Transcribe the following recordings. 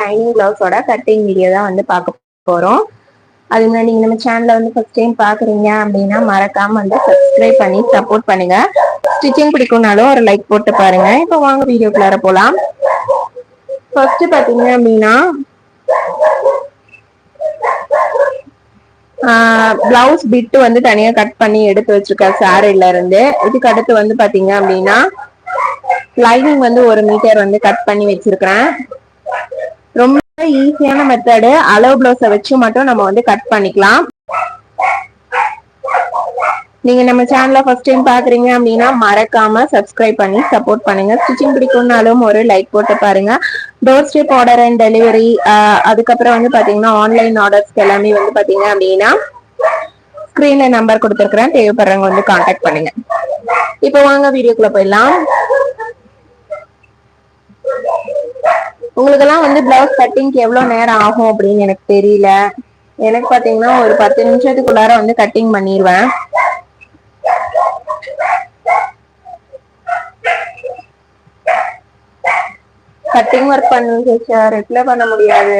Shining பிளவுஸோட cutting video தான் வந்து பார்க்க போறோம். அது முன்னாடி நீங்க நம்ம சேனலை வந்து ஃபர்ஸ்ட் டைம் பாக்குறீங்க அப்படின்னா மறக்காம வந்து சப்ஸ்கிரைப் பண்ணி சப்போர்ட் பண்ணுங்க. ஸ்டிச்சிங் பிடிக்கும்னாலும் ஒரு லைக் போட்டு பாருங்க. இப்போ வாங்க வீடியோக்குள்ளார போலாம். ஃபர்ஸ்ட் பாத்தீங்க அப்படின்னா பிளவுஸ் பிட்டு வந்து தனியா கட் பண்ணி எடுத்து வச்சிருக்கேன் சாரில இருந்து. இதுக்கு அடுத்து வந்து பாத்தீங்க அப்படின்னா லைனிங் வந்து ஒரு மீட்டர் வந்து கட் பண்ணி வச்சிருக்கிறேன். ஈஸியான மெத்தடு அளவு பிளவுஸ வச்சு மட்டும் நம்ம வந்து கட் பண்ணிக்கலாம். நீங்க நம்ம சேனலை ஃபர்ஸ்ட் டைம் பாக்குறீங்க அப்படின்னா மறக்காம சப்ஸ்கிரைப் பண்ணி சப்போர்ட் பண்ணுங்க. ஸ்டிச்சிங் பிடிக்கும்னாலும் ஒரு லைக் போட்டு பாருங்க. Door step order and delivery அதுக்கப்புறம் வந்து பாத்தீங்கன்னா ஆன்லைன் ஆர்டர்ஸ்க்கு எல்லாமே வந்து பாத்தீங்க அப்படின்னா ஸ்கிரீன்ல நம்பர் கொடுத்துருக்குறேன். தேவைப்படுறவங்க வந்து கான்டாக்ட் பண்ணுங்க. இப்போ வாங்க வீடியோக்குள்ள போயிடலாம். உங்களுக்கெல்லாம் வந்து பிளவுஸ் கட்டிங்க்கு எவ்வளவு நேரம் ஆகும் அப்படின்னு எனக்கு தெரியல. எனக்கு பாத்தீங்கன்னா ஒரு பத்து நிமிஷத்துக்குள்ளார வந்து கட்டிங் பண்ணிடுவேன் கட்டிங் ஒர்க் பண்ணுங்க சார் ரிப்ளை பண்ண முடியாது.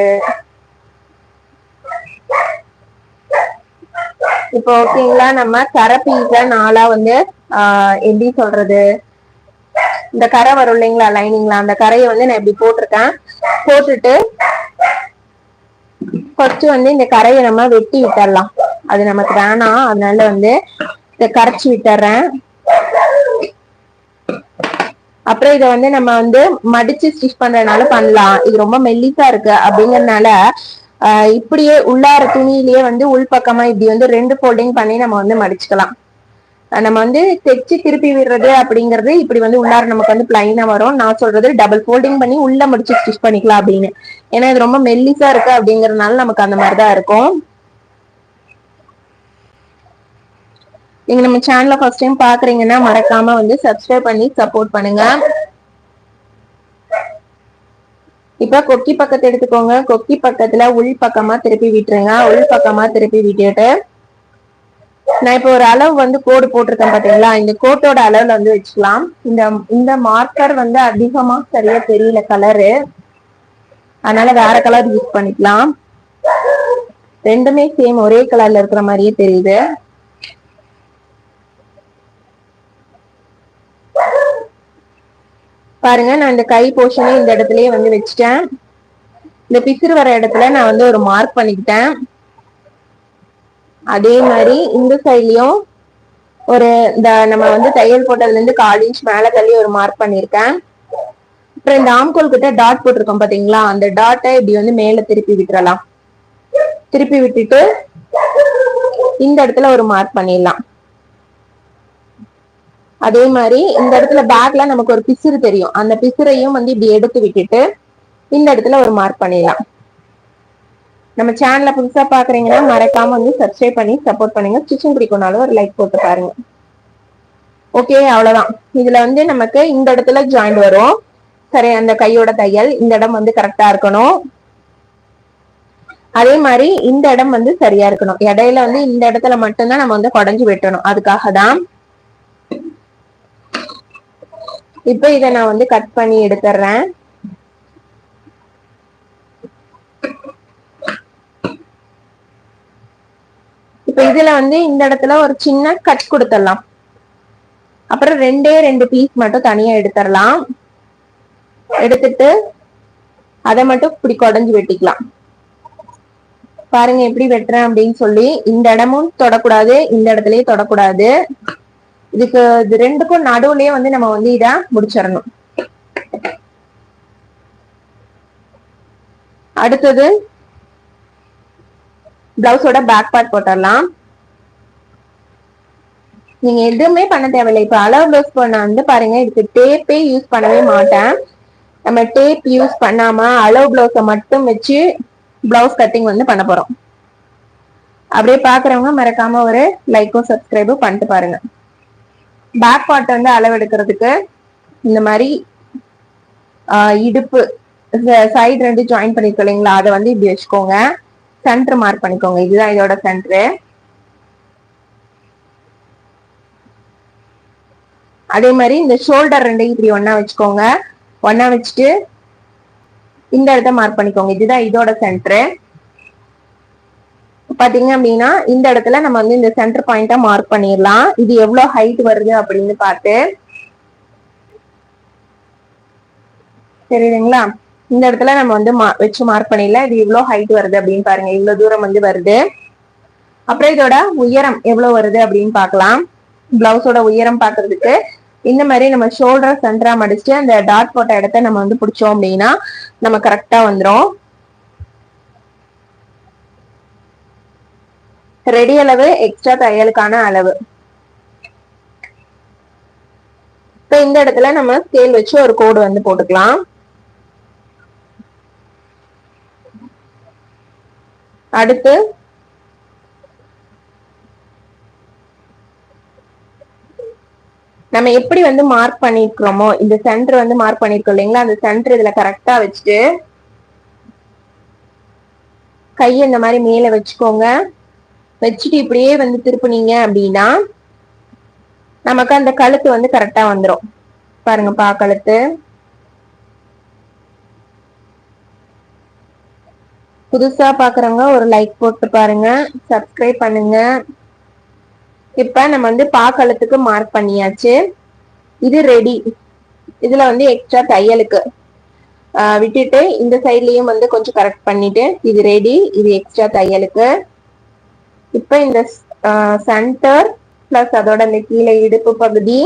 இப்போ ஓகேங்களா நம்ம கரை நாளா வந்து எப்படி சொல்றது? இந்த கரை வரும் இல்லைங்களா லைனிங்ல அந்த கரையை வந்து நான் இப்படி போட்டிருக்கேன். போட்டுட்டு ஃபர்ஸ்ட் வந்து இந்த கரையை நம்ம வெட்டி விட்டுறலாம். அது நமக்கு வேணாம். அதனால வந்து இதை கரைச்சி விட்டுறேன். அப்புறம் இதை வந்து நம்ம வந்து மடிச்சு ஸ்டிச் பண்றதுனால பண்ணலாம். இது ரொம்ப மெல்லிசா இருக்கு அப்படிங்கறதுனால இப்படியே உள்ளார துணியிலேயே வந்து உள்பக்கமா இப்படி வந்து ரெண்டு ஃபோல்டிங் பண்ணி நம்ம வந்து மடிச்சுக்கலாம். நம்ம வந்து தைச்சு திருப்பி விடுறது அப்படிங்கறது இப்படி வந்து உள்ளார நமக்கு வந்து பிளைனா வரும். நான் சொல்றது டபுள் ஃபோல்டிங் பண்ணி உள்ள முடிச்சு ஸ்டிச் பண்ணிக்கலாம் அப்படின்னு. ஏன்னா இது ரொம்ப மெல்லிசா இருக்கு அப்படிங்கறதுனால நமக்கு அந்த மாதிரிதான் இருக்கும். நீங்க நம்ம சேனல ஃபர்ஸ்ட் டைம் பாக்குறீங்கன்னா மறக்காம வந்து சப்ஸ்கிரைப் பண்ணி சப்போர்ட் பண்ணுங்க. இப்ப கொக்கி பக்கத்தை எடுத்துக்கோங்க. கொக்கி பக்கத்துல உள் பக்கமா திருப்பி விட்டுருங்க. உள் பக்கமா திருப்பி விட்டுட்டு நான் இப்போ ஒரு அளவு வந்து கோடு போட்டிருக்கேன் பாத்தீங்களா? இந்த கோட்டோட அளவுல வந்து வச்சுக்கலாம். இந்த இந்த மார்க்கர் வந்து அதிகமா சரியா தெரியல கலரு அதனால வேற கலர் யூஸ் பண்ணிக்கலாம். ரெண்டுமே சேம் ஒரே கலர்ல இருக்கிற மாதிரியே தெரியுது. பாருங்க நான் இந்த கை போர்ஷனே இந்த இடத்துலயே வந்து வச்சுட்டேன். இந்த பிசிறு வர இடத்துல நான் வந்து ஒரு மார்க் பண்ணிக்கிட்டேன். அதே மாதிரி இந்த சைட்லயும் ஒரு இந்த நம்ம வந்து தையல் போட்டதுல இருந்து கால் இன்ச் மேல தள்ளி ஒரு மார்க் பண்ணிருக்கேன் அப்புறம் இந்த ஆம்கோல் கிட்ட டாட் போட்டிருக்கோம் பாத்தீங்களா அந்த டாட்டை இப்படி வந்து மேல திருப்பி விட்டுறலாம். திருப்பி விட்டுட்டு இந்த இடத்துல ஒரு மார்க் பண்ணிடலாம். அதே மாதிரி இந்த இடத்துல பேக்ல நமக்கு ஒரு பிசுறு தெரியும். அந்த பிசுறையும் வந்து இப்படி எடுத்து விட்டுட்டு இந்த இடத்துல ஒரு மார்க் பண்ணிடலாம். நம்ம சேனலை புதுசா பாக்குறீங்கன்னா மறக்காம வந்து சப்ஸ்கிரைப் பண்ணி சப்போர்ட் பண்ணுங்க. ஸ்டிச்சிங் பிடிக்கும்னாலும் ஒரு லைக் போட்டு பாருங்க. ஓகே அவ்வளவுதான். இதுல வந்து நமக்கு இந்த இடத்துல ஜாயிண்ட் வரும். சரி அந்த கையோட தையல் இந்த இடம் வந்து கரெக்டா இருக்கணும். அதே மாதிரி இந்த இடம் வந்து சரியா இருக்கணும். இடையில வந்து இந்த இடத்துல மட்டும்தான் நம்ம வந்து குடஞ்சு வெட்டணும். அதுக்காக தான் இப்ப இதை நான் வந்து கட் பண்ணி எடுத்துறேன். இப்ப இதுல வந்து இந்த இடத்துல ஒரு சின்ன கட் கொடுத்துடலாம். அப்புறம் ரெண்டே ரெண்டு பீஸ் மட்டும் தனியா எடுத்துடலாம். எடுத்துட்டு அதை மட்டும் இப்படி குடஞ்சு வெட்டிக்கலாம். பாருங்க எப்படி வெட்டுறேன் அப்படின்னு சொல்லி இந்த இடமும் தொடக்கூடாது இந்த இடத்துலயே தொடக்கூடாது. இதுக்கு இது ரெண்டுக்கும் நடுவுலயே வந்து நம்ம வந்து இத முடிச்சிடணும். அடுத்தது பிளவுஸோட பேக் பார்ட் போட்டுடலாம். நீங்க எதுவுமே பண்ண தேவையில்லை. இப்ப அளவு பிளவுஸ் பண்ண வந்து பாருங்க இதுக்கு டேப்பே யூஸ் பண்ணவே மாட்டேன். நம்ம டேப் யூஸ் பண்ணாம அளவு பிளவுஸ மட்டும் வச்சு பிளவுஸ் கட்டிங் வந்து பண்ண போறோம். அப்படியே பாக்குறவங்க மறக்காம ஒரு லைக்கும் சப்ஸ்கிரைபும் பண்ணிட்டு பாருங்க. பேக் பார்ட் வந்து அளவு எடுக்கிறதுக்கு இந்த மாதிரி இடுப்பு சைடு ரெண்டு ஜாயின் பண்ணிருக்கோம் இல்லைங்களா? அதை வந்து இப்படி வச்சுக்கோங்க. சென்டர் மார்க் பண்ணிக்கோங்க. இதுதான் இதோட சென்டரு அதே மாதிரி இந்த ஷோல்டர் ரெண்டையும் இப்படி ஒன்னா வச்சுக்கோங்க. ஒன்னா வச்சுட்டு இந்த இடத்த மார்க் பண்ணிக்கோங்க. இதுதான் இதோட சென்டர் பாத்தீங்க அப்படின்னா இந்த இடத்துல நம்ம வந்து இந்த சென்டர் பாயிண்டா மார்க் பண்ணிடலாம். இது எவ்வளவு ஹைட் வருது அப்படின்னு பார்த்து. தெரியுதுங்களா? இந்த இடத்துல நம்ம வந்து வச்சு மார்க் பண்ணிடலாம் இது இவ்வளவு ஹைட் வருது அப்படின்னு பாருங்க. இவ்வளவு தூரம் வந்து வருது. அப்புறம் இதோட உயரம் எவ்வளவு வருது அப்படின்னு பாக்கலாம் பிளவுஸோட உயரம் பாக்குறதுக்கு இந்த மாதிரி நம்ம ஷோல்டர் சென்டரா மடிச்சு அந்த டாட் போட்ட இடத்த நம்ம வந்து பிடிச்சோம் அப்படின்னா நம்ம கரெக்டா வந்துடும் ரெடி அளவு எக்ஸ்ட்ரா தையலுக்கான அளவு. இப்ப இந்த இடத்துல நம்ம ஸ்கேல் வச்சு ஒரு கோடு வந்து போட்டுக்கலாம். அடுத்து நம்ம எப்படி வந்து மார்க் பண்ணிருக்கிறோமோ இந்த சென்டர் வந்து மார்க் பண்ணிருக்கோம் இல்லைங்களா? அந்த சென்டர் இதுல கரெக்டா வச்சுட்டு கையை இந்த மாதிரி மேல வச்சுக்கோங்க. வச்சுட்டு இப்படியே வந்து திருப்புனீங்க அப்படின்னா நமக்கு அந்த கழுத்து வந்து கரெக்டா வந்துடும் பாருங்க பா கழுத்து. புதுசா பாக்குறவங்க ஒரு லைக் போட்டு பாருங்க. சப்ஸ்கிரைப் பண்ணுங்க. இப்ப நம்ம வந்து பாக்களத்துக்கு மார்க் பண்ணியாச்சு. இது ரெடி இதுல வந்து எக்ஸ்ட்ரா தையலுக்கு. விட்டுட்டு இந்த சைட்லயும் வந்து கொஞ்சம் கரெக்ட் பண்ணிட்டு இது ரெடி இது எக்ஸ்ட்ரா தையலுக்கு. இப்ப இந்த சென்டர் பிளஸ் அதோட இந்த கீழே இடுப்பு பகுதி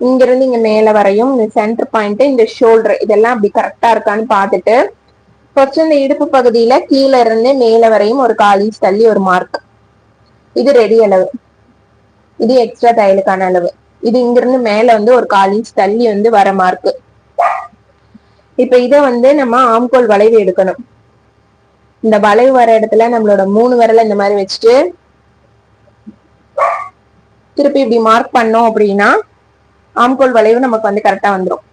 இங்கிருந்து இங்க மேல வரையும் இந்த சென்டர் பாயிண்ட் இந்த ஷோல்டர் இதெல்லாம் அப்படி கரெக்டா இருக்கான்னு பார்த்துட்டு ஃபர்ஸ்ட் இந்த இடுப்பு பகுதியில கீழே இருந்து மேல வரையும் ஒரு கால் இன்ச் தள்ளி ஒரு மார்க் இது ரெடி அளவு. இது எக்ஸ்ட்ரா தையலுக்கான அளவு. இது இங்கிருந்து மேல வந்து ஒரு கால் இன்ச் தள்ளி வந்து வர மார்க் இப்ப இத வந்து நம்ம ஆம்கோல் வளைவு எடுக்கணும். இந்த வளைவு வர இடத்துல நம்மளோட மூணு விரல இந்த மாதிரி வச்சுட்டு திருப்பி இப்படி மார்க் பண்ணோம் அப்படின்னா ஆம்கோல் வளைவு நமக்கு வந்து கரெக்டா வந்துடும்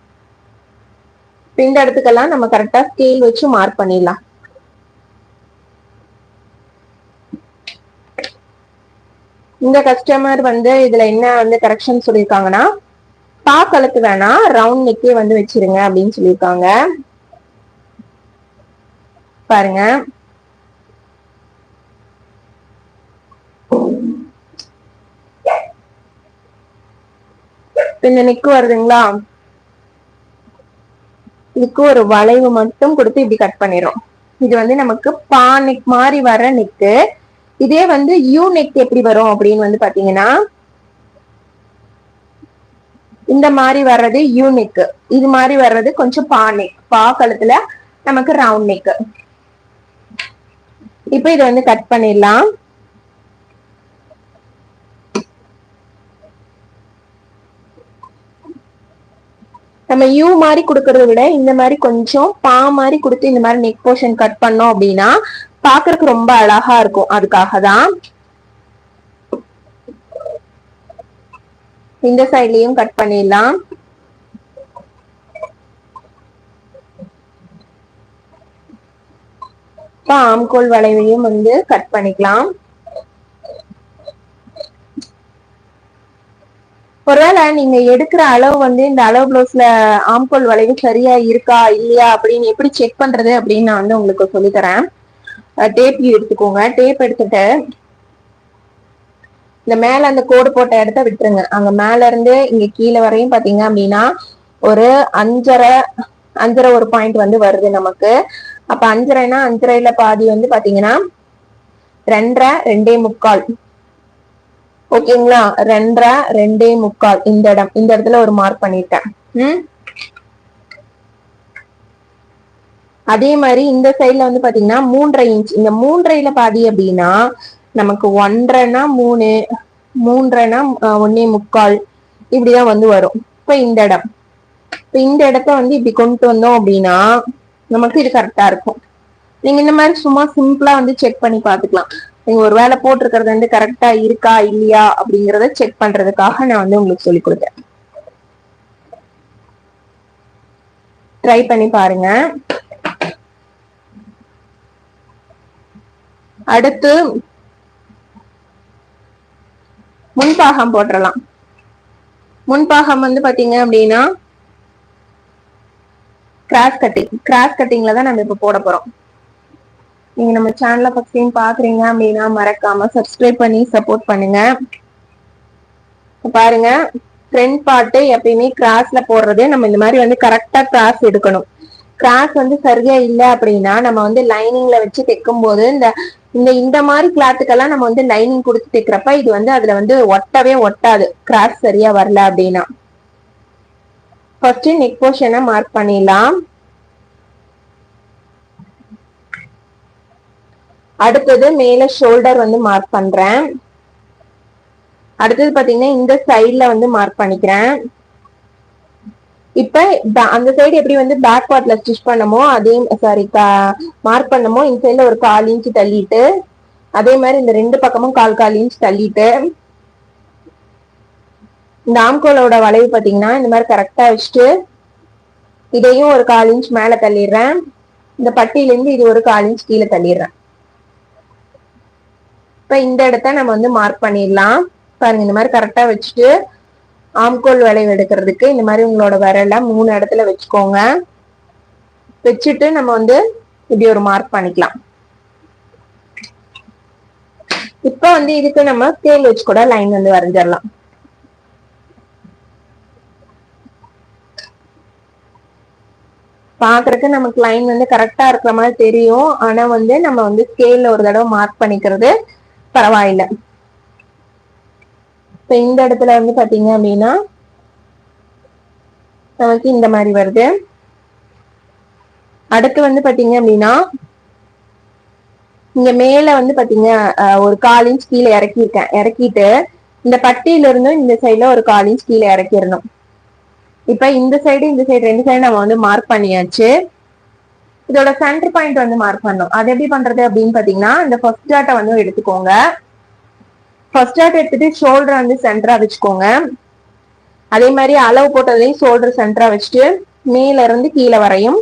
இந்த இடத்துக்கெல்லாம் நம்ம கரெக்டா ஸ்கேல் வச்சு மார்க் பண்ணிடலாம். இந்த கஸ்டமர் வந்து இதுல என்ன வந்து கரெக்ஷன் சொல்லியிருக்காங்கன்னா பா கழுத்து வேணா ரவுண்ட் நெக்கே வந்து வச்சிருங்க அப்படின்னு சொல்லியிருக்காங்க. பாருங்க. இந்த நெக்கு வருதுங்களா? இதுக்கு ஒரு வளைவு மட்டும் கொடுத்து இப்படி கட் பண்ணிடும் இது வந்து நமக்கு பா நெக் மாதிரி வர நெக்கு இதே வந்து யூ நெக் எப்படி வரும் அப்படின்னு வந்து பாத்தீங்கன்னா இந்த மாதிரி வர்றது யூ நெக் இது மாதிரி வர்றது கொஞ்சம் பா நெக் பா கழுத்துல நமக்கு ரவுண்ட் நெக் இப்ப இதை வந்து கட் பண்ணிடலாம். நம்ம யூ மாதிரி கொடுக்கறத விட இந்த மாதிரி கொஞ்சம் பா மாதிரி கொடுத்து இந்த மாதிரி நெக் போர்ஷன் கட் பண்ணோம் அப்படின்னா பாக்குறதுக்கு ரொம்ப அழகா இருக்கும். அதுக்காக தான் இந்த சைட்லயும் கட் பண்ணிடலாம். ஆம்கோல் வளைவையும் வந்து கட் பண்ணிக்கலாம். ஒருவேளை நீங்க எடுக்கிற அளவு வந்து இந்த அளவு பிளவுஸ்ல ஆம்கோல் வளைவு சரியா இருக்கா இல்லையா அப்படின்னு எப்படி செக் பண்றது அப்படின்னு நான் வந்து உங்களுக்கு சொல்லி தரேன் டேப் எடுத்துக்கோங்க. டேப் எடுத்துட்டு இந்த மேல அந்த கோடு போட்ட இடத்த விட்டுருங்க. அங்க மேல இருந்து இங்க கீழே வரையும் பாத்தீங்க அப்படின்னா ஒரு அஞ்சரை அஞ்சரை ஒரு பாயிண்ட் வந்து வருது நமக்கு. அப்ப அஞ்சரைனா அஞ்சரைல பாதி வந்து பாத்தீங்கன்னா ரெண்டரை ரெண்டே முக்கால். ஓகேங்களா? ரெண்டரை ரெண்டே முக்கால். இந்த இடம். இந்த இடத்துல ஒரு மார்க் பண்ணிட்டேன். உம் அதே மாதிரி இந்த சைட்ல வந்து பாத்தீங்கன்னா மூன்றரை இன்ச் இந்த மூன்றரைல பாதி அப்படின்னா நமக்கு ஒன்றரைனா மூணு மூன்றரைனா ஒன்னே முக்கால். இப்படிதான் வந்து வரும். இப்ப இந்த இடம். இப்ப இந்த இடத்த வந்து இப்படி கொண்டு வந்தோம் அப்படின்னா நமக்கு இது கரெக்டா இருக்கும். நீங்க இந்த மாதிரி சும்மா சிம்பிளா வந்து செக் பண்ணி பாத்துக்கலாம் நீங்க ஒரு வேலை போட்டிருக்கிறது வந்து கரெக்டா இருக்கா இல்லையா அப்படிங்கறத செக் பண்றதுக்காக நான் வந்து உங்களுக்கு சொல்லி கொடுத்தேன். ட்ரை பண்ணி பாருங்க. அடுத்து முன்பாகம் போட்டுடலாம் முன்பாகம் வந்து பாத்தீங்க அப்படின்னா கிராஸ் கட்டிங் கிராஸ் கட்டிங்ல தான் நம்ம இப்ப போட போறோம். நீங்க நம்ம சேனலை ஃபர்ஸ்ட் டைம் பாக்குறீங்க அப்படின்னா மறக்காம சப்ஸ்கிரைப் பண்ணி சப்போர்ட் பண்ணுங்க. பாருங்க ஃப்ரண்ட் பார்ட் எப்பயுமே கிராஸ்ல போடுறது நம்ம இந்த மாதிரி வந்து கரெக்டா கிராஸ் எடுக்கணும். கிராஸ் வந்து சரியா இல்ல அப்படின்னா நம்ம வந்து லைனிங்ல வச்சு தைக்கும் போது இந்த இந்த இந்த மாதிரி கிளாத்துக்கெல்லாம் நம்ம வந்து லைனிங் கொடுத்து தைக்கிறப்ப இது வந்து அதுல வந்து ஒட்டவே ஒட்டாது. கிராஸ் சரியா வரல அப்படின்னா. ஃபர்ஸ்ட் நெக் போர்ஷனை மார்க் பண்ணிடலாம். அடுத்தது மேல ஷோல்டர் வந்து மார்க் பண்றேன். அடுத்தது பாத்தீங்கன்னா இந்த சைட்ல வந்து மார்க் பண்ணிக்கிறேன். இப்ப அந்த சைடு எப்படி வந்து பேக் பார்ட்ல ஸ்டிச் பண்ணமோ அதே சாரி மார்க் பண்ணமோ இந்த சைட்ல ஒரு கால் இன்ச் தள்ளிட்டு அதே மாதிரி இந்த ரெண்டு பக்கமும் கால் கால் இன்ச் தள்ளிட்டு இந்த ஆம்கோலோட வளைவு பாத்தீங்கன்னா இந்த மாதிரி கரெக்டா வச்சுட்டு இதையும் ஒரு கால் இன்ச் மேல தள்ளிடுறேன். இந்த பட்டியிலேருந்து இது ஒரு கால் இன்ச் கீழே தள்ளிடுறேன். இப்ப இந்த இடத்த நம்ம வந்து மார்க் பண்ணிடலாம். பாருங்க இந்த மாதிரி கரெக்டா வச்சுட்டு ஆம்கோல் வளைவு எடுக்கிறதுக்கு இந்த மாதிரி உங்களோட விரல மூணு இடத்துல வச்சுக்கோங்க. வச்சுட்டு நம்ம வந்து இப்படி ஒரு மார்க் பண்ணிக்கலாம். இப்ப வந்து இதுக்கு நம்ம ஸ்கேல் வச்சு கூட லைன் வந்து வரைஞ்சிடலாம். பாக்குறதுக்கு நமக்கு லைன் வந்து கரெக்டா இருக்கிற மாதிரி தெரியும். ஆனா வந்து நம்ம வந்து ஸ்கேல்ல ஒரு தடவை மார்க் பண்ணிக்கிறது பரவாயில்ல. இப்ப இந்த இடத்துல வந்து பாத்தீங்க அப்படின்னா நமக்கு இந்த மாதிரி வருது. அடுத்து வந்து பாத்தீங்க அப்படின்னா இங்க மேல வந்து பாத்தீங்க ஒரு கால் இன்ச் கீழே இறக்கிருக்கேன். இறக்கிட்டு இந்த பட்டியில இருந்தும் இந்த சைட்ல ஒரு கால் இன்ச் கீழே இறக்கிடணும். இப்ப இந்த சைடு இந்த சைடு ரெண்டு சைடு நம்ம வந்து மார்க் பண்ணியாச்சு. இதோட சென்டர் பாயிண்ட் வந்து மார்க் பண்ணும். அது எப்படி பண்றது அப்படின்னு பாத்தீங்கன்னா இந்த ஃபர்ஸ்ட் டாட்டை வந்து எடுத்துக்கோங்க. ஃபர்ஸ்ட் டாட் எடுத்துட்டு ஷோல்டர் வந்து சென்டரா வச்சுக்கோங்க. அதே மாதிரி அளவு போட்டதையும் ஷோல்டர் சென்டரா வச்சுட்டு மேல இருந்து கீழே வரையும்.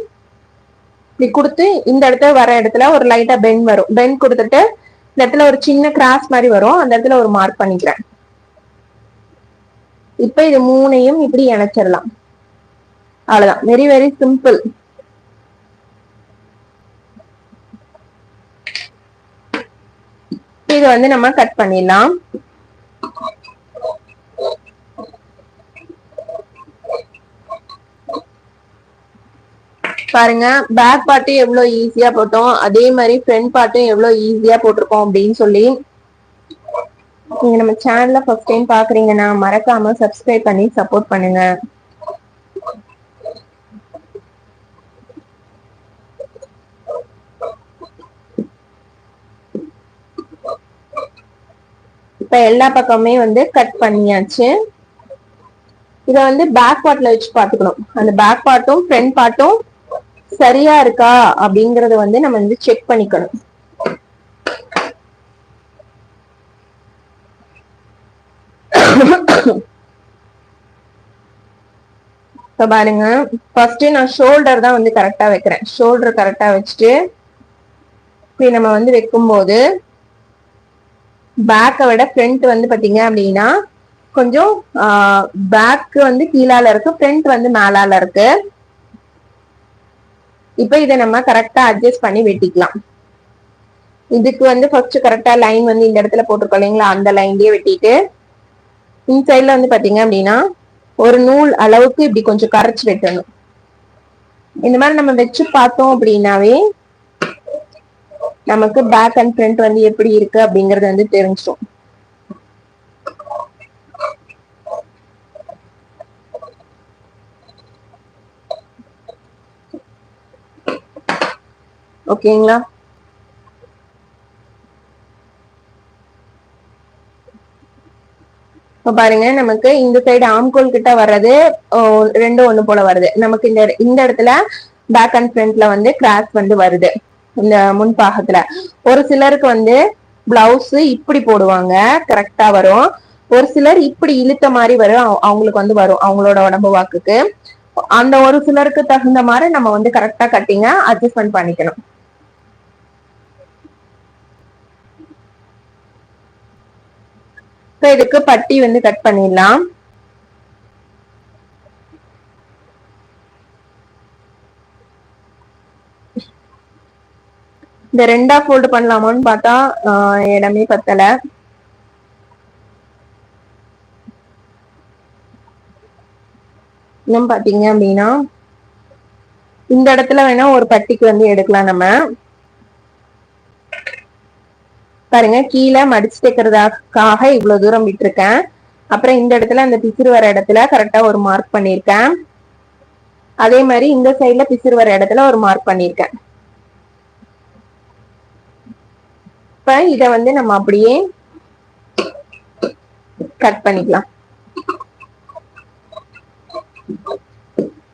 இப்படி கொடுத்து இந்த இடத்துல வர இடத்துல ஒரு லைட்டா பென் வரும். பென் கொடுத்துட்டு இந்த இடத்துல ஒரு சின்ன கிராஸ் மாதிரி வரும். அந்த இடத்துல ஒரு மார்க் பண்ணிக்கிறேன். இப்ப இது மூணையும் இப்படி இணைச்சிடலாம். அவ்வளவுதான். வெரி வெரி சிம்பிள் இது வந்து நம்ம கட் பண்ணிடலாம். பாருங்க பேக் பார்ட்டும் எவ்வளவு ஈஸியா போட்டோம். அதே மாதிரி ஃப்ரண்ட் பார்ட்டும் எவ்வளவு ஈஸியா போட்டிருக்கோம் அப்படின்னு சொல்லி நீங்க நம்ம சேனல்ல ஃபர்ஸ்ட் டைம் பாக்குறீங்கன்னா மறக்காம சப்ஸ்கிரைப் பண்ணி சப்போர்ட் பண்ணுங்க. இப்ப எல்லா பக்கமே வந்து கட் பண்ணியாச்சு. இத வந்து பேக் பார்ட்ல வச்சு பாத்துக்கணும் அந்த பேக் பார்ட்டும் ஃப்ரண்ட் பார்ட்டும் சரியா இருக்கா அப்படிங்கறத வந்து நம்ம வந்து செக் பண்ணிக்கணும். இப்ப பாருங்க. ஃபர்ஸ்ட் நான் ஷோல்டர் தான் வந்து கரெக்டா வைக்கிறேன். ஷோல்டர் கரெக்டா வச்சுட்டு இப்படி நம்ம வந்து வைக்கும் போது பேக்கை விட ஃப்ரண்ட் வந்து பாத்தீங்க அப்படின்னா கொஞ்சம் பேக் வந்து கீழால இருக்கு ஃப்ரண்ட் வந்து மேலால இருக்கு. இப்போ இதை நம்ம கரெக்டா அட்ஜஸ்ட் பண்ணி வெட்டிக்கலாம். இதுக்கு வந்து ஃபர்ஸ்ட் கரெக்டா லைன் வந்து இந்த இடத்துல போட்டிருக்கோம் இல்லைங்களா? அந்த லைன்லயே வெட்டிட்டு இன்சைட்ல வந்து பாத்தீங்க அப்படின்னா ஒரு நூல் அளவுக்கு இப்படி கொஞ்சம் கரைச்சு வெட்டணும். இந்த மாதிரி நம்ம வச்சு பார்த்தோம் அப்படின்னாவே நமக்கு பேக் அண்ட் ஃப்ரண்ட் வந்து எப்படி இருக்கு அப்படிங்கறது வந்து தெரிஞ்சிடும் ஓகேங்களா இப்ப பாருங்க நமக்கு இந்த சைடு ஆம்கோல் கிட்ட வர்றது ரெண்டும் ஒண்ணு போல வருது. நமக்கு இந்த இந்த இடத்துல பேக் அண்ட் ஃப்ரண்ட்ல வந்து கிராஸ் வந்து வருது. இந்த முன்பாகத்துல. ஒரு சிலருக்கு வந்து பிளவுஸ் இப்படி போடுவாங்க கரெக்டா வரும். ஒரு சிலர் இப்படி இழுத்த மாதிரி வரும் அவங்களுக்கு வந்து வரும் அவங்களோட உடம்பு வாக்குக்கு. அந்த ஒரு சிலருக்கு தகுந்த மாதிரி நம்ம வந்து கரெக்டா கட்டிங்க அட்ஜஸ்ட்மெண்ட் பண்ணிக்கணும். இதுக்கு பட்டி வந்து கட் பண்ணிடலாம். இந்த ரெண்டா ஃபோல்டு பண்ணலாமான்னு பார்த்தா இடமே பத்தல. இன்னும் பாத்தீங்க அப்படின்னா இந்த இடத்துல வேணா ஒரு பட்டிக்கு வந்து எடுக்கலாம் நம்ம. பாருங்க கீழே மடிச்சு தைக்கிறதுக்காக இவ்வளவு தூரம் விட்டுருக்கேன். அப்புறம் இந்த இடத்துல அந்த பிசிறு வர இடத்துல கரெக்டா ஒரு மார்க் பண்ணிருக்கேன் அதே மாதிரி இந்த சைட்ல பிசிறு வர இடத்துல ஒரு மார்க் பண்ணிருக்கேன் இப்ப இத வந்து நம்ம அப்படியே கட் பண்ணிக்கலாம்.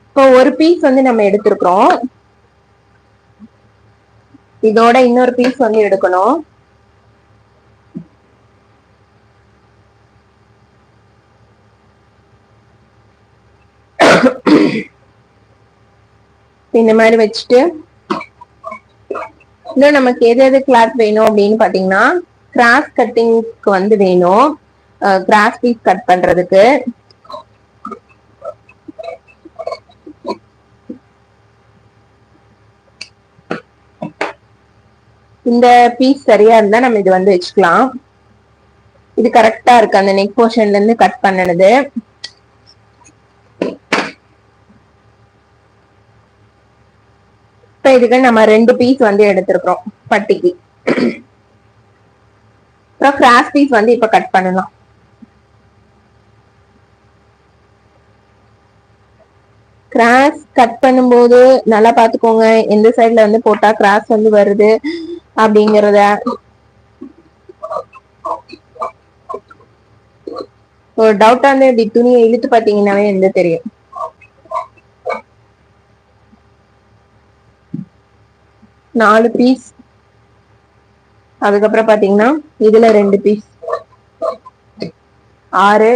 இப்போ ஒரு பீஸ் வந்து நம்ம எடுத்திருக்கிறோம். இதோட இன்னொரு பீஸ் வந்து எடுக்கணும். இந்த மாதிரி வச்சுட்டு இன்னும் நமக்கு எது எது கிளாத் வேணும் அப்படின்னு பாத்தீங்கன்னா கிராஸ் கட்டிங்க்கு வந்து வேணும். கிராஸ் பீஸ் கட் பண்றதுக்கு. இந்த பீஸ் சரியா இருந்தா நம்ம இது வந்து வச்சுக்கலாம். இது கரெக்டா இருக்கு. அந்த நெக் போர்ஷன்ல இருந்து கட் பண்ணனது. இப்போ இதுக்கு நம்ம ரெண்டு பீஸ் வந்து எடுத்திருக்கிறோம் பட்டிக்கு. அப்புறம் கிராஸ் பீஸ் வந்து இப்ப கட் பண்ணலாம். கிராஸ் கட் பண்ணும்போது நல்லா பாத்துக்கோங்க எந்த சைடில் வந்து போட்டா கிராஸ் வந்து வருது அப்படிங்கறத. ஒரு டவுட்டா வந்து இப்படி துணியை இழுத்து பாத்தீங்கன்னாவே எந்த தெரியும். நாலு பீஸ் அதுக்கப்புறம் பாத்தீங்கன்னா இதுல ரெண்டு பீஸ் ஆறு.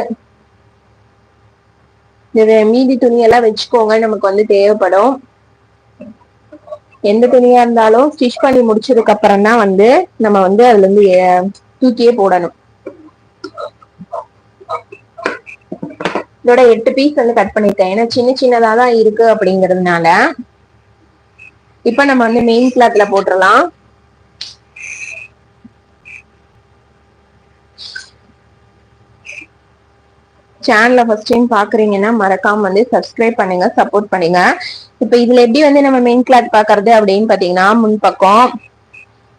இது மீதி துணியெல்லாம் வச்சுக்கோங்க நமக்கு வந்து தேவைப்படும். எந்த துணியா இருந்தாலும் ஸ்டிச் பண்ணி முடிச்சதுக்கு அப்புறம் தான் வந்து நம்ம வந்து அதுல இருந்து தூக்கியே போடணும். இதோட எட்டு பீஸ் வந்து கட் பண்ணிருக்கேன் ஏன்னா சின்ன சின்னதா தான் இருக்கு அப்படிங்கறதுனால இப்ப நம்ம வந்து மெயின் கிளாத்ல போட்டுடலாம் சேனலை ஃபர்ஸ்ட் டைம் பாக்குறீங்கன்னா மறக்காம வந்து சப்ஸ்கிரைப் பண்ணுங்க சப்போர்ட் பண்ணுங்க. இப்ப இதுல எப்படி வந்து நம்ம மெயின் கிளாத் பாக்குறது அப்படின்னு பாத்தீங்கன்னா முன் பக்கம்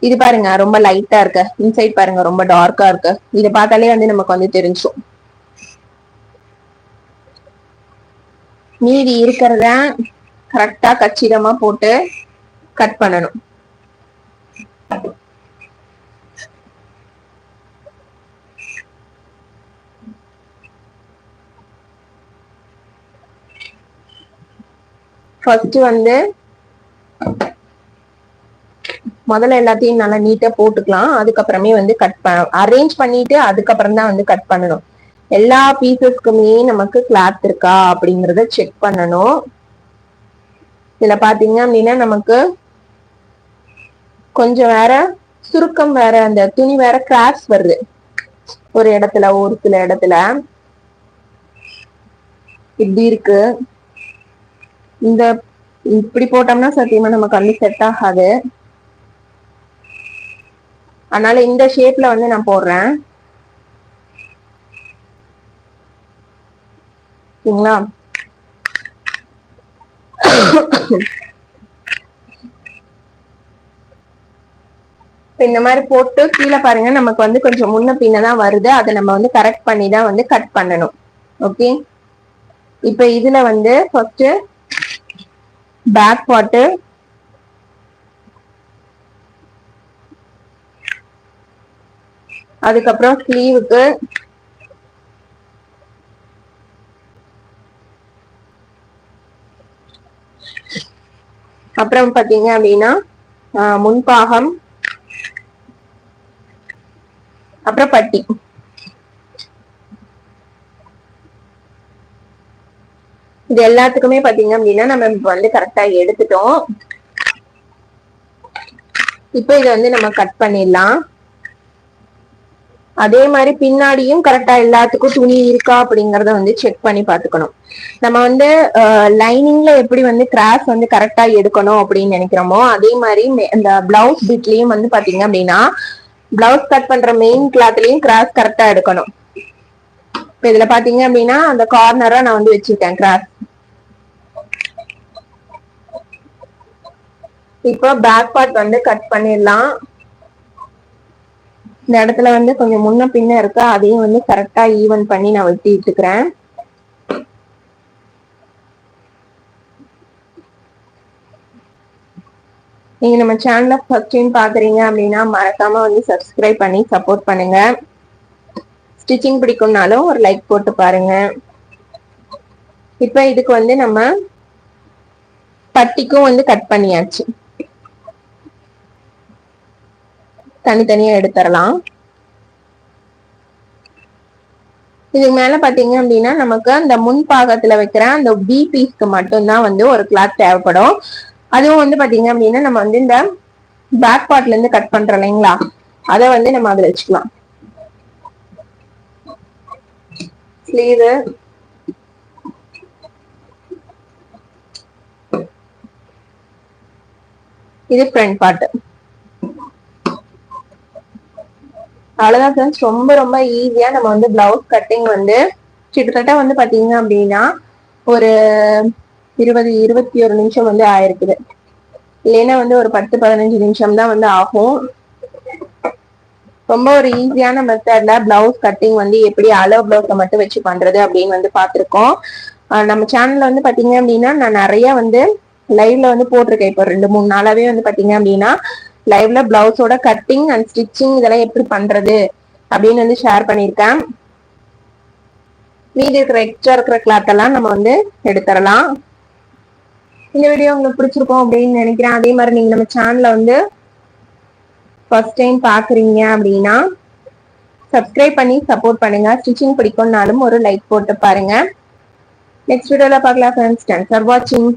இது பாருங்க ரொம்ப லைட்டா இருக்கு. இன்சைட் பாருங்க ரொம்ப டார்க்கா இருக்கு. இதை பார்த்தாலே வந்து நமக்கு வந்து தெரிஞ்சும் மீதி இருக்கிறத கரெக்டா கச்சிதமா போட்டு கட் பண்ணணும். ஃபர்ஸ்ட் வந்து முதல்ல எல்லாத்தையும் நல்லா நீட்டா போட்டுக்கலாம். அதுக்கப்புறமே வந்து கட் பண்ண அரேஞ்ச் பண்ணிட்டு அதுக்கப்புறம் தான் வந்து கட் பண்ணணும். எல்லா பீசஸ்க்குமே நமக்கு கிளாத் இருக்கா அப்படிங்கறத செக் பண்ணணும். இதுல பாத்தீங்க அப்படின்னா நமக்கு கொஞ்சம் வேற சுருக்கம் வேற அந்த துணி வேற கிராஸ் வருது. ஒரு இடத்துல ஒரு சில இடத்துல. இப்படி இருக்கு. இந்த இப்படி போட்டோம்னா சத்தியமா நமக்கு வந்து செட் ஆகாது. அதனால இந்த ஷேப்ல வந்து நான் போடுறேன். இந்த மாதிரி போட்டு கீழே பாருங்க நமக்கு வந்து கொஞ்சம் முன்ன பின்னதான் வருது. அதை நம்ம வந்து கரெக்ட் பண்ணி தான் வந்து கட் பண்ணணும். ஓகே இப்ப இதுல வந்து ஃபர்ஸ்ட் பேக் பாட்டு அதுக்கப்புறம் ஸ்லீவுக்கு அப்புறம் பாத்தீங்க அப்படின்னா முன்பாகம் அப்புறம் பட்டி. இது எல்லாத்துக்குமே பாத்தீங்க அப்படின்னா நம்ம வந்து கரெக்டா எடுத்துட்டோம். இப்போ இதை வந்து நம்ம கட் பண்ணிடலாம். அதே மாதிரி பின்னாடியும் கரெக்டா எல்லாத்துக்கும் துணி இருக்கா அப்படிங்கறத வந்து செக் பண்ணி பாத்துக்கணும் நம்ம வந்து லைனிங்ல எப்படி வந்து கிராஸ் வந்து கரெக்டா எடுக்கணும் அப்படின்னு நினைக்கிறோமோ அதே மாதிரி இந்த பிளவுஸ் பிட்லயும் வந்து பாத்தீங்க அப்படின்னா பிளவுஸ் கட் பண்ற மெயின் கிளாத்லயும் கிராஸ் கரெக்டா எடுக்கணும். இப்ப இதுல பாத்தீங்க அப்படின்னா அந்த கார்னரா நான் வந்து வச்சிருக்கேன் கிராஸ் இப்போ பேக் பார்ட் வந்து கட் பண்ணிடலாம். இந்த இடத்துல வந்து கொஞ்சம் முன்ன பின்ன இருக்கா அதையும் வந்து கரெக்டா ஈவன் பண்ணி நான் வெட்டி இருக்கிறேன். நீங்க நம்ம சேனல ஃபர்ஸ்ட் டைம் பாக்குறீங்க அப்படின்னா மறக்காம வந்து சப்ஸ்கிரைப் பண்ணி சப்போர்ட் பண்ணுங்க. ஸ்டிச்சிங் பிடிக்கும்னாலும் ஒரு லைக் போட்டு பாருங்க. இப்போ இதுக்கு வந்து நம்ம பட்டிக்கும் வந்து கட் பண்ணியாச்சு. தனித்தனியா எடுத்துடலாம். இதுக்கு மேல பாத்தீங்க அப்படின்னா நமக்கு அந்த முன் பாகத்துல வைக்கிற அந்த பி பீஸ்க்கு மட்டும்தான் வந்து ஒரு கிளாத் தேவைப்படும். அதுவும் வந்து பாத்தீங்க அப்படின்னா நம்ம வந்து இந்த பேக் பார்ட்ல இருந்து கட் பண்றோம் இல்லைங்களா? அதை வந்து நம்ம அதுல வச்சுக்கலாம். ஸ்லீவு இது ஃப்ரண்ட் பார்ட் அவ்வளவுதான் ஃப்ரெண்ட்ஸ் ரொம்ப ரொம்ப ஈஸியா நம்ம வந்து பிளவுஸ் கட்டிங் வந்து கிட்டத்தட்ட வந்து பாத்தீங்க அப்படின்னா ஒரு இருபது இருபத்தி ஒரு நிமிஷம் வந்து ஆயிருக்குது. இல்லைன்னா வந்து ஒரு பத்து பதினஞ்சு நிமிஷம் தான் வந்து ஆகும். ரொம்ப ஒரு ஈஸியான மெத்தட்ல பிளவுஸ் கட்டிங் வந்து எப்படி அளவு பிளவுஸை மட்டும் வச்சு பண்றது அப்படின்னு வந்து பார்த்துருக்கோம். நம்ம சேனல்ல வந்து பாத்தீங்க அப்படின்னா நான் நிறைய வந்து லைவ்ல வந்து போட்டிருக்கேன். இப்போ ரெண்டு மூணு நாளாவே வந்து பாத்தீங்க அப்படின்னா லைவ்ல பிளவுஸோட கட்டிங் அண்ட் ஸ்டிச்சிங் இதெல்லாம் எப்படி பண்றது அப்படின்னு வந்து ஷேர் பண்ணியிருக்கேன். மீதி இருக்கிற எக்ஸ்ட்ரா இருக்கிற கிளாத் எல்லாம் நம்ம வந்து எடுத்துடலாம். இந்த வீடியோ உங்களுக்கு பிடிச்சிருக்கும் அப்படின்னு நினைக்கிறேன். அதே மாதிரி நீங்க நம்ம சேனல்ல வந்து ஃபர்ஸ்ட் டைம் பாக்குறீங்க அப்படின்னா சப்ஸ்கிரைப் பண்ணி சப்போர்ட் பண்ணுங்க. ஸ்டிச்சிங் பிடிக்கும்னாலும் ஒரு லைக் போட்டு பாருங்க. நெக்ஸ்ட் வீடியோல பார்க்கலாம் ஃப்ரெண்ட்ஸ் தேங்க்ஸ் ஃபார் வாட்சிங்